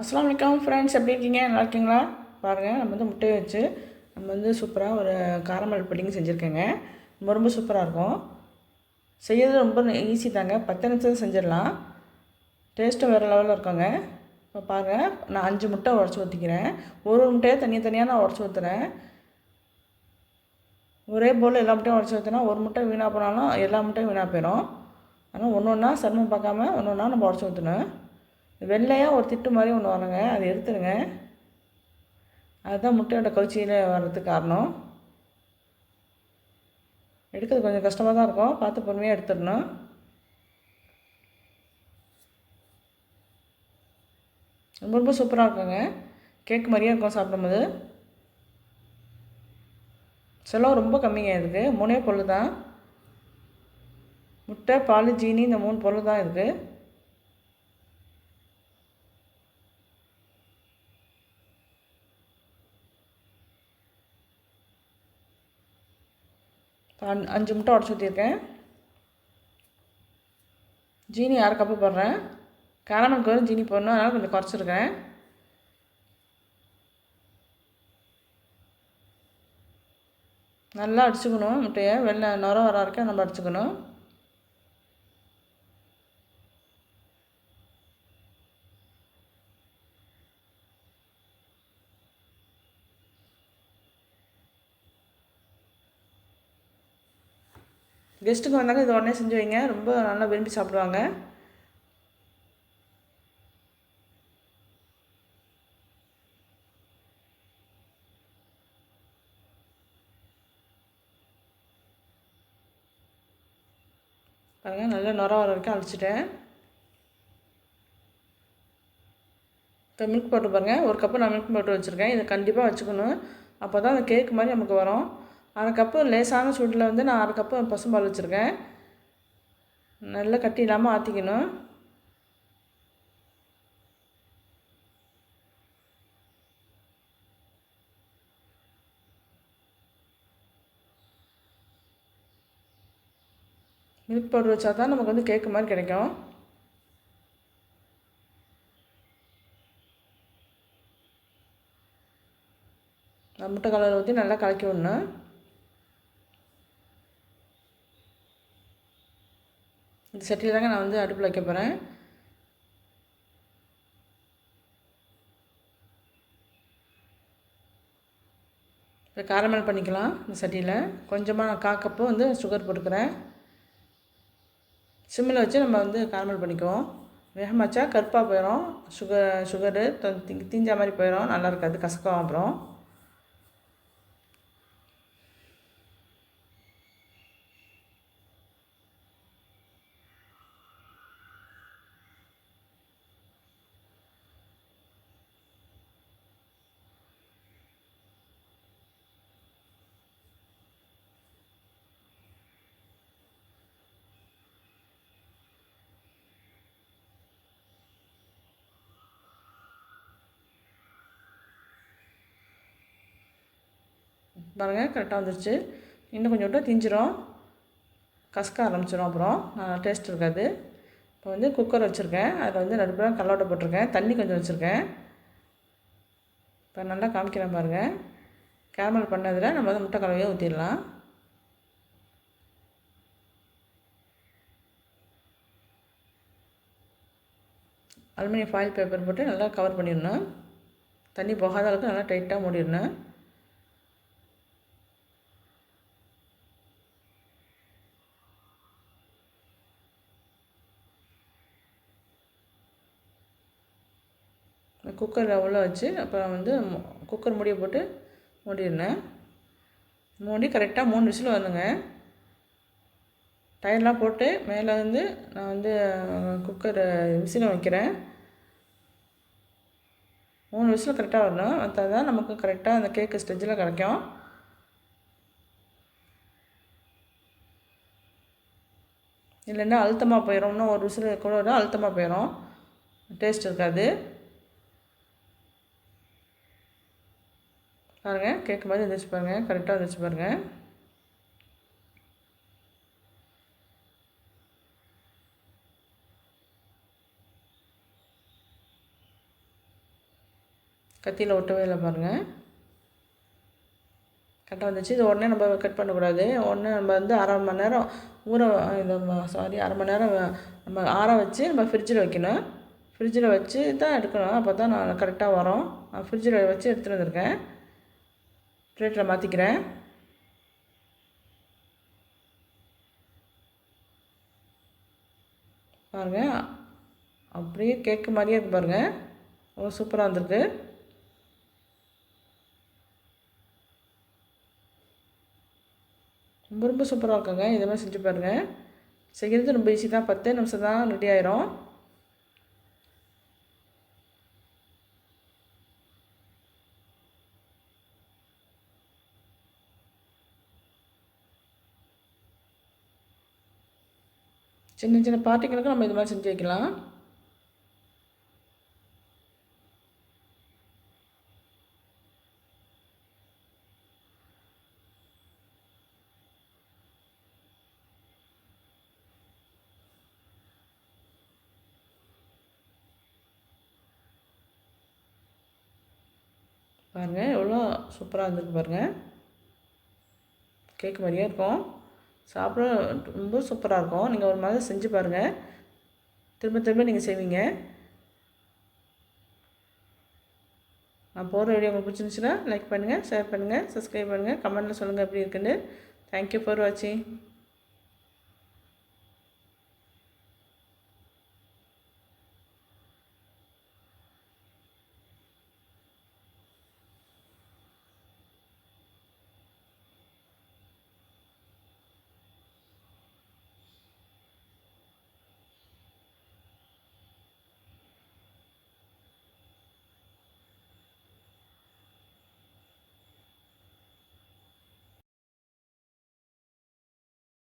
அஸ்லாம் வலைக்கம் ஃப்ரெண்ட்ஸ் எப்படி இருக்கீங்க? நல்லா இருக்கீங்களா? பாருங்கள் நம்ம வந்து முட்டையை வச்சு நம்ம வந்து சூப்பராக ஒரு காரமல் புட்டிங் செஞ்சுருக்கேங்க. ரொம்ப ரொம்ப சூப்பராக இருக்கும். செய்யறது ரொம்ப ஈஸி தாங்க. பத்து நிமிஷம் செஞ்சிடலாம். டேஸ்ட்டும் வேறு லெவலில் இருக்கோங்க. இப்போ பாருங்கள் நான் அஞ்சு முட்டை உடச்சி ஊற்றிக்கிறேன் ஒரு ஒரு முட்டையை தனியாக தனியாக நான் உடச்சி ஊற்றுறேன் ஒரே போல் எல்லா முட்டையும் உடச்சி ஊற்றினா ஒரு முட்டை வீணாக போனாலும் எல்லா முட்டையும் வீணாக போயிடும். ஆனால் ஒன்று ஒன்றா சிரமம் பார்க்காம ஒன்று ஒன்றா நம்ம உடச்சி ஊற்றணும் வெள்ளையாக ஒரு திட்டு மாதிரி ஒன்று வருங்க அதை எடுத்துருங்க. அதுதான் முட்டையோட கவுச்சியில் வர்றதுக்கு காரணம். எடுக்கிறது கொஞ்சம் கஷ்டமாக தான் இருக்கும். பார்த்து பொறுமையாக எடுத்துடணும். ரொம்ப ரொம்ப சூப்பராக இருக்குங்க. கேக் மாதிரியே இருக்கும் சாப்பிடும்போது. செலவு ரொம்ப கம்மிங்க இருக்குது மூணே பொருள் தான். முட்டை பால் ஜீனி இந்த மூணு பொருள் தான் இருக்குது அஞ் அஞ்சு முட்டை உடச்சி ஊற்றிருக்கேன் ஜீனி அரை கப்பு போடுறேன். கேரமலுக்கு வரும் ஜீனி போடணும். அதனால் கொஞ்சம் குறைச்சிருக்கேன். நல்லா அடிச்சுக்கணும் முட்டையை. வெள்ளை நுர வர வரைக்கும் நம்ம அடிச்சுக்கணும். கெஸ்ட்டுக்கு வந்தாங்க இது உடனே செஞ்சு வைங்க. ரொம்ப நல்லா விரும்பி சாப்பிடுவாங்க. பாருங்கள் நல்லா நுர வர வரைக்கும் அழைச்சிட்டேன் இப்போ மில்க் பவுட்ரு பாருங்கள் ஒரு கப்பு நான் மில்க் பவுட்ரு வச்சுருக்கேன். இதை கண்டிப்பாக வச்சுக்கணும். அப்போ தான் அந்த கேக் மாதிரி நமக்கு வரும். அரை கப்பு லேசான சூட்டில் வந்து நான் அரை கப்பு பசும்பால் வச்சுருக்கேன். நல்லா கட்டி இல்லாமல் ஆற்றிக்கணும் மில்க் பவுடர் வச்சா தான் நமக்கு வந்து கேக்கு மாதிரி கிடைக்கும். முட்டை கலர் ஊற்றி நல்லா கலக்கி விடணும். இந்த சட்டியில் தாங்க நான் வந்து அடுப்பில் வைக்க போகிறேன் இப்போ காரமல் பண்ணிக்கலாம் இந்த சட்டியில். கொஞ்சமாக நான் காக்கப்போ வந்து சுகர் போட்டுக்கிறேன். சிம்மில் வச்சு நம்ம வந்து காரமல் பண்ணிக்குவோம். வேகமாச்சா கருப்பாக போயிடும் சுகர் சுகரு தீஞ்சா மாதிரி போயிடும் நல்லா இருக்காது. கசக்கம் அப்புறம். பாருங்கள் கரெக்டாக வந்துருச்சு. இன்னும் கொஞ்சம் விட்டால் திஞ்சிரும். கசக்க ஆரம்பிச்சிடும் அப்புறம். நல்லா டேஸ்ட் இருக்காது. இப்போ வந்து குக்கர் வச்சுருக்கேன். அதில் வந்து நடுப்புற கல்லோட்டை போட்டிருக்கேன். தண்ணி கொஞ்சம் வச்சுருக்கேன். இப்போ நல்லா காமிக்கிறேன் பாருங்கள் கேரமல் பண்ணதில் நம்ம வந்து முட்டை கலவையை ஊற்றிடலாம் அலுமினியம் ஃபாயில் பேப்பர் போட்டு நல்லா கவர் பண்ணிடணும். தண்ணி போகாத அளவுக்கு நல்லா டைட்டாக மூடிடணும். குக்கரில் உள்ள வச்சு அப்புறம் வந்து குக்கர் மூடியை போட்டு மூடிடுனேன் மூடி கரெக்டாக மூணு விசில் வந்துங்க டயர்லாம் போட்டு மேலே வந்து நான் வந்து குக்கர் விசில் வைக்கிறேன். மூணு விசில் கரெக்டாக வரணும். வந்தால் தான் நமக்கு கரெக்டாக அந்த கேக்கு ஸ்டெஜில் கிடைக்கும். இல்லைன்னா அழுத்தமாக போயிடும் இன்னும் ஒரு விசில் கூட அழுத்தமாக போயிடும் டேஸ்ட் இருக்காது. பாருங்கள் கேட்க மாதிரி எந்திரிச்சு பாருங்கள் கரெக்டாக எந்திரிச்சு பாருங்கள் கத்தியில் ஒட்டவே இல்லை பாருங்கள் கரெக்டாக வந்துச்சு. இது உடனே நம்ம கட் பண்ணக்கூடாது. உடனே நம்ம வந்து அரை மணி நேரம் ஊற இந்த சாரி அரை மணி நேரம் நம்ம ஆற வச்சு நம்ம ஃப்ரிட்ஜில் வைக்கணும். ஃப்ரிட்ஜில் வச்சு தான் எடுக்கணும். அப்போ தான் நான் கரெக்டாக வரும். நான் ஃப்ரிட்ஜில் வச்சு எடுத்துகிட்டு வந்திருக்கேன். பிளேட்டில் மாற்றிக்கிறேன் பாருங்கள் அப்படியே கேக்கு மாதிரியே இருக்கு பாருங்கள் அவ்வளோ சூப்பராக வந்திருக்கு. ரொம்ப ரொம்ப சூப்பராக இருக்குங்க. இதே மாதிரி செஞ்சு பாருங்கள் செய்கிறது ரொம்ப ஈஸி தான். பத்தே நிமிஷம் தான் ரெடி ஆயிரும். சின்ன சின்ன பார்ட்டிகளுக்கு நம்ம இது மாதிரி செஞ்சு வைக்கலாம். பாருங்கள் எவ்வளோ சூப்பராக இருந்திருக்கு பாருங்கள் கேக் மாதிரியே இருக்கும். சாப்பிட ரொம்ப சூப்பராக இருக்கும். நீங்கள் ஒரு மாதிரி செஞ்சு பாருங்கள் திரும்ப திரும்ப நீங்கள் செய்வீங்க. நான் போகிற வீடியோ உங்களுக்கு பிடிச்சிருந்துச்சுன்னா லைக் பண்ணுங்கள் ஷேர் பண்ணுங்கள் சப்ஸ்கிரைப் பண்ணுங்கள் கமெண்ட்டில் சொல்லுங்கள் எப்படி இருக்குன்னு. தேங்க்யூ ஃபார் வாட்சிங்